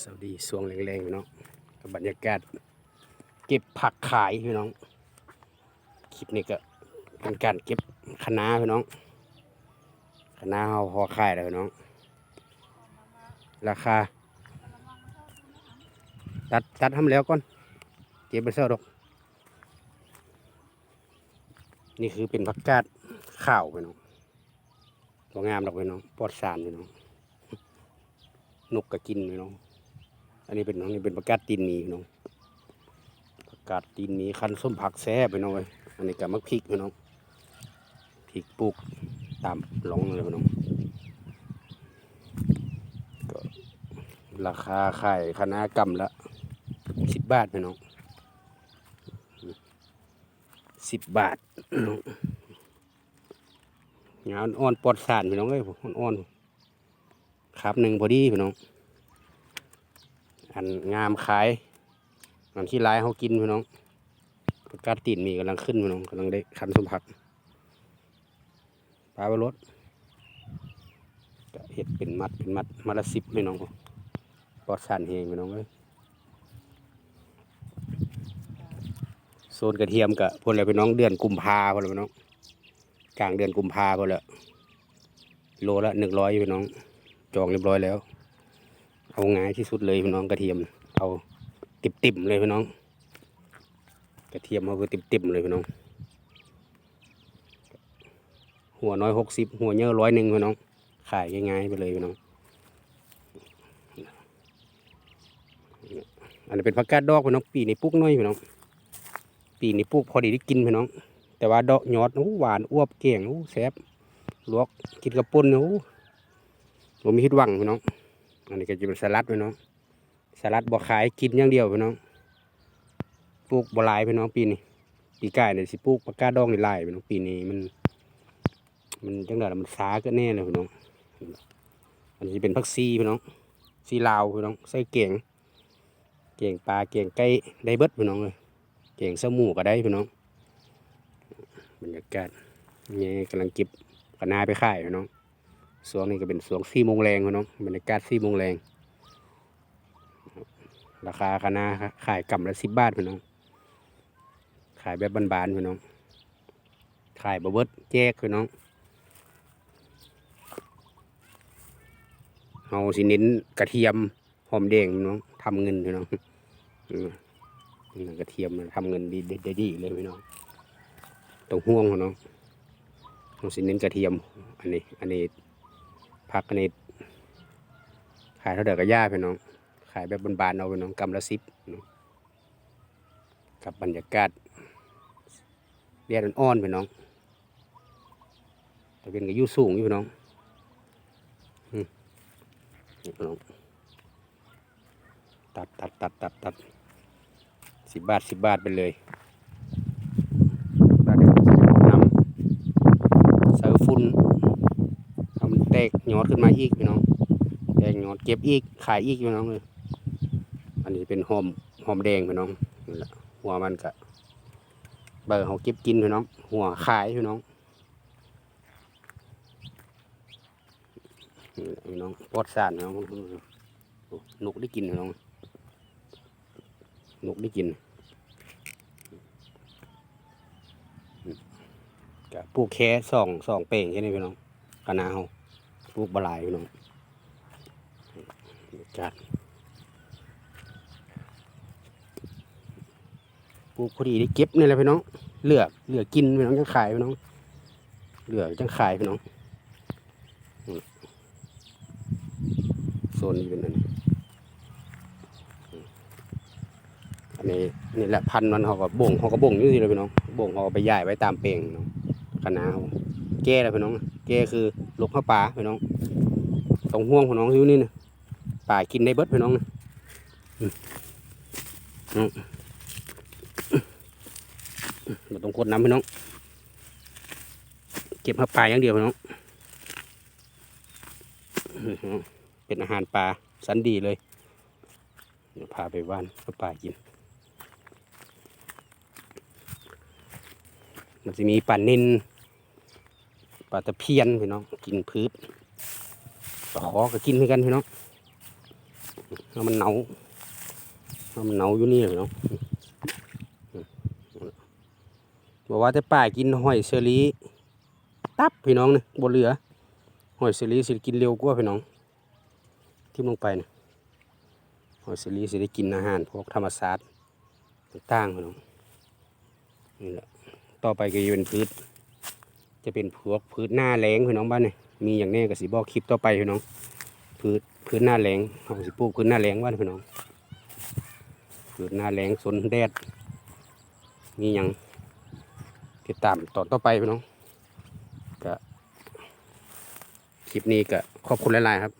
สวัสดีสวงแรงๆพี่น้องกับบรรยากาศ เก็บผักขายพี่น้อง คลิปนี้ก็เป็นการเก็บคะน้าพี่น้องคะน้าเราพอขายแล้วพี่น้อง ราคา ตัดตัดทำแล้วก่อน เก็บไปเสื้อดอก นี่คือเป็นผักกาดข้าวพี่น้องตัวงามดอกพี่น้องปลอดสารพี่น้องนกก็กินพี่น้อง อันนี้เป็นน้องนี่เป็นผักกาดตีนหมีน้องผักกาดตีนหมีคันส้มผักแซ่บพี่น้องเว้ยอันนี้ก็มักพริกพี่น้องพริกปลูกตามหลองเลยพี่น้องก็ราคาไขายคณะกำละสิบบาทพี่น้องสิบบาทน้องานอ่อนๆปลอดสารพี่น้องเอ้ยอ่อนๆครับหนึ่งพอดีพี่น้อง อันงามขายอันที่ร้ายเขากินพี่น้องผักกาดตีนมีกำลังขึ้นพี่น้องกำลังได้คันสมผักปลาบรถก็เห็ดเป็นมัดเป็นมัดมัดละสิบพี่น้องปอดสารเฮงพี่น้องเลยโซนกระเทียมกับพวกอะไรพี่น้องเดือนกุมภาพวกอะไรพี่น้องกลางเดือนกุมภาพวกละโลละหนึ่งร้อยพี่น้องจองเรียบร้อยแล้ว เอาง่ายที่สุดเลยพี่น้องกระเทียม เอาติบติ่มเลยพี่น้อง กระเทียมเอาคือติบติ่มเลยพี่น้อง หัวน้อยหกสิบหัวเยอะร้อยหนึ่งพี่น้อง ขายง่ายๆไปเลยพี่น้อง อันนี้เป็นผักกาดดอกพี่น้อง ปีนี้ปลูกน้อยพี่น้อง ปีนี้ปลูกพอดีได้กินพี่น้อง แต่ว่าดอกยอดโอ้หวานอ้วบเก่งโอ้แซ่บลวกกินกระปุ้นโอ้ผมมีคิดหวังพี่น้อง อันนี้ก็จะเป็นสลัดพี่น้องสลัดบ่ขายกินอย่างเดียวพี่น้องปลูกบ่หลายพี่น้องปีนี้ปีกายเนี่ยสิปลูกปากกาดองในลายพี่น้องปีนี้มัน มันจังไดล่ะมันสาก็แน่เลยพี่น้องอันนี้เป็นผักซีพี่น้องซีลาวพี่น้องใส่เก่งเก่งปลาเก่งไก่ได้เบิดพี่น้องเลยเก่งสมูก็ได้พี่น้องบรรยากาศนี่กำลังเก็บกระนาไปขายพี่น้อง สวงนี่ก็เป็นสวงสี่โมงแรงพี่น้องบรรยากาศสี่โมงแรงราคาคณะขายกำละสิบบาทพี่น้อง ขายแบบบานๆพี่น้อง ขายบะเบิดแจกพี่น้องเฮาสิเน้นกระเทียมหอมแดงพี่น้องทำเงินพี่น้องกระเทียมทำเงินดีได้ดีเลยพี่น้องต้องห่วงพี่น้องเฮาสิเน้นกระเทียม อันนี้ อันนี้ พักอันนี้ขายเท่าเดิมกับย่าพี่น้อง ขายแบบบานๆเอาพี่น้องกำละสิบกับบรรยากาศเรียนอ่อนๆพี่น้องแต่เป็นกับยู่สูงอยู่พี่น้องนี่พี่น้องตัดตัดตัดตัดตัดสิบบาทสิบบาทไปเลยบาทเดียวนำเสือฟุ้น ทำมัน แตกยอดขึ้นมาอีกพี่น้อง แตกยอดเก็บอีกขายอีกพี่น้องเลยอันนี้เป็นหอมหอมแดงพี่น้องหัวมันกะเบอร์เขาเก็บกินพี่น้อง หัวขายพี่น้องพี่น้องปอดสารพี่น้องนกได้กินพี่น้องนกได้กินกะปลูกแค่สองสองเป่งแค่นี้พี่น้องคณะเฮาป ลูกบลายพี่น้องจัดปลูกพอดีได้เก็บนี่แหละพี่น้องเหลือกเหลือกินพี่น้องจังขายพี่น้องเหลือจังขายพี่น้องโซนนี้เป็นอันนี้อันนี้นี่แหละพันธุ์มันเขาก็บ่งเขาก็บ่งอยู่สิเลยพี่น้องบ่งเขาไปย่ายไว้ตามเปลงน้องคณะเฮา แก้แล้วพี่น้อง แกคือลูกข้าวปลาพี่น้องต้องห่วงพี่น้องอยู่นี่นะปลากินได้เบิดพี่น้องนะมอืมเราต้องกดน้ำพี่น้อง เก็บข้าวปลาอย่างเดียวพี่น้อง เป็นอาหารปลาสันดีเลยเดี๋ยวพาไปว่านข้าวปลากินมันจะมีปลานิน ลาตะเพียนพี่น้องกินพืชปลาขอก็กินเหมือนกันพี่น้องให้มันเหนาให้มันเหนาอยู่นี่พี่น้องบอกว่าแต่ป้ากินหอยเชอรี่ตับพี่น้องเนี่ยบนเรือหอยเชอรี่สิกินเร็วกว่าพี่น้องทิ่มลงไปเนี่ยหอยเชอรี่สิได้กินอาหารพวกธรรมศาสตร์ต่างๆพี่น้องนี่แหละต่อไปก็จะเป็นพืช จะเป็นพวกพืชหน้าแรงพี่น้องบ้านเนี่ยมีอย่างแน่กับสีบอกคลิปต่อไปพี่น้องพืชพืชหน้าแรงเอาสิปลูกพืชหน้าแรงว่าพี่น้องพืชหน้าแรงสนแดดมีอย่างติดตามตอนต่อไปพี่น้องก็คลิปนี้ก็ขอบคุณหลายๆครับ